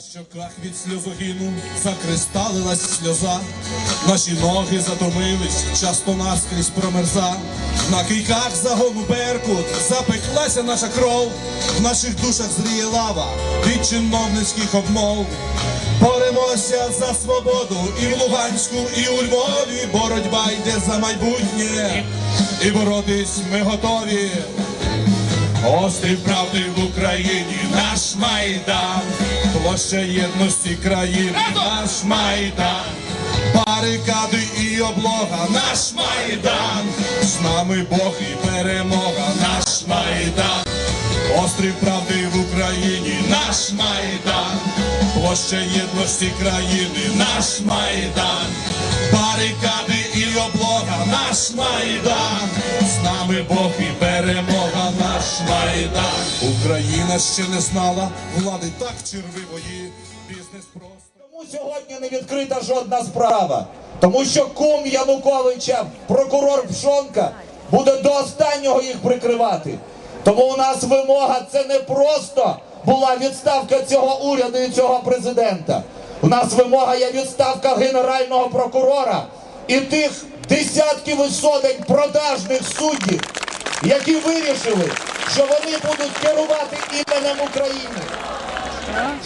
На щоках від сльозогіну закристалилась сльоза, наші ноги затомились, часто наскрізь промерза. На кийках загону Беркут запеклася наша кров, в наших душах зріє лава від чиновницьких обмов. Боремося за свободу і в Луганську, і у Львові. Боротьба йде за майбутнє, і боротись ми готові. Острів правди в Україні, наш майдан, площа єдності країни, наш майдан, барикади і облога, наш майдан, з нами Бог і перемога, наш майдан, острів правди в Україні, наш майдан, площа єдності країни, наш майдан, барикади і облога, наш майдан, з нами Бог і перемога, наш майдан. Україна ще не знала влади так червивої, бізнес просто. Тому сьогодні не відкрита жодна справа. Тому що кум Януковича, прокурор Пшонка, буде до останнього їх прикривати. Тому у нас вимога це не просто була відставка цього уряду і цього президента. У нас вимога є відставка генерального прокурора і тих десятків і сотень продажних суддів, які вирішили, що вони будуть керувати іменем України.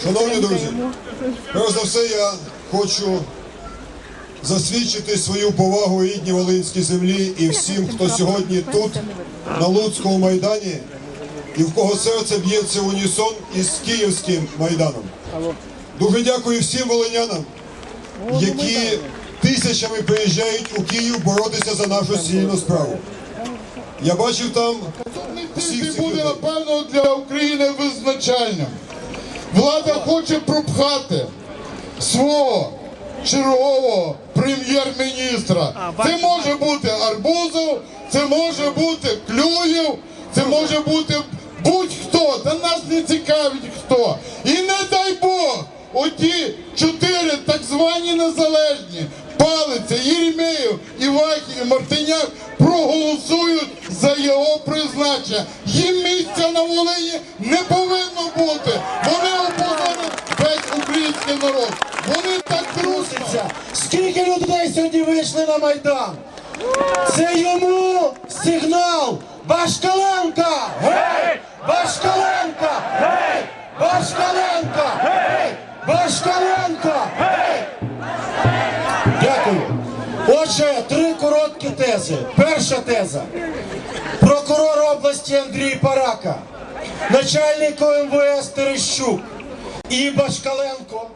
Шановні друзі, перш за все я хочу засвідчити свою повагу рідній Волинській землі і всім, хто сьогодні тут, на Луцькому майдані, і в кого серце б'ється унісон із Київським майданом. Дуже дякую всім волинянам, які тисячами приїжджають у Київ боротися за нашу спільну справу. Я бачив там Тиждень буде, напевно, для України визначальним. Влада хоче пропхати свого чергового прем'єр-міністра. Це може бути Арбузов, це може бути Клюєв, це може бути будь-хто. Та нас не цікавить хто. І не дай Бог, оті чотири так звані незалежні. Єремєєв, Івахів і Мартиняк проголосують за його призначення. Їм місця на Волині не повинно бути. Вони опозорять весь український народ. Вони так трусяться. Скільки людей сьогодні вийшли на Майдан? Це йому сигнал. Башкаленка! Гей! Башкаленка! Гей! Башкаленка! Гей! Башкаленка! Короткі тези. Перша теза. Прокурор області Андрій Парака, начальник МВС Терещук і Башкаленко.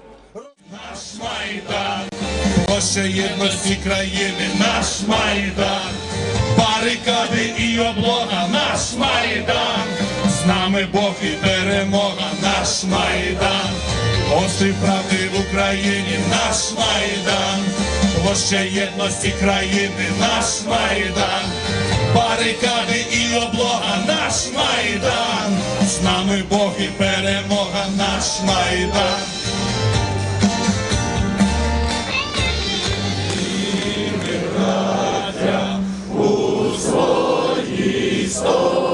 Наш майдан, площа єдності країни, наш майдан, барикади і облога, наш майдан, з нами Бог і перемога, наш майдан, острів правди в Україні, наш майдан, площа єдності країни, наш майдан, барикади і облога, наш майдан, з нами Бог і перемога, наш майдан. Братя, у своїй історії.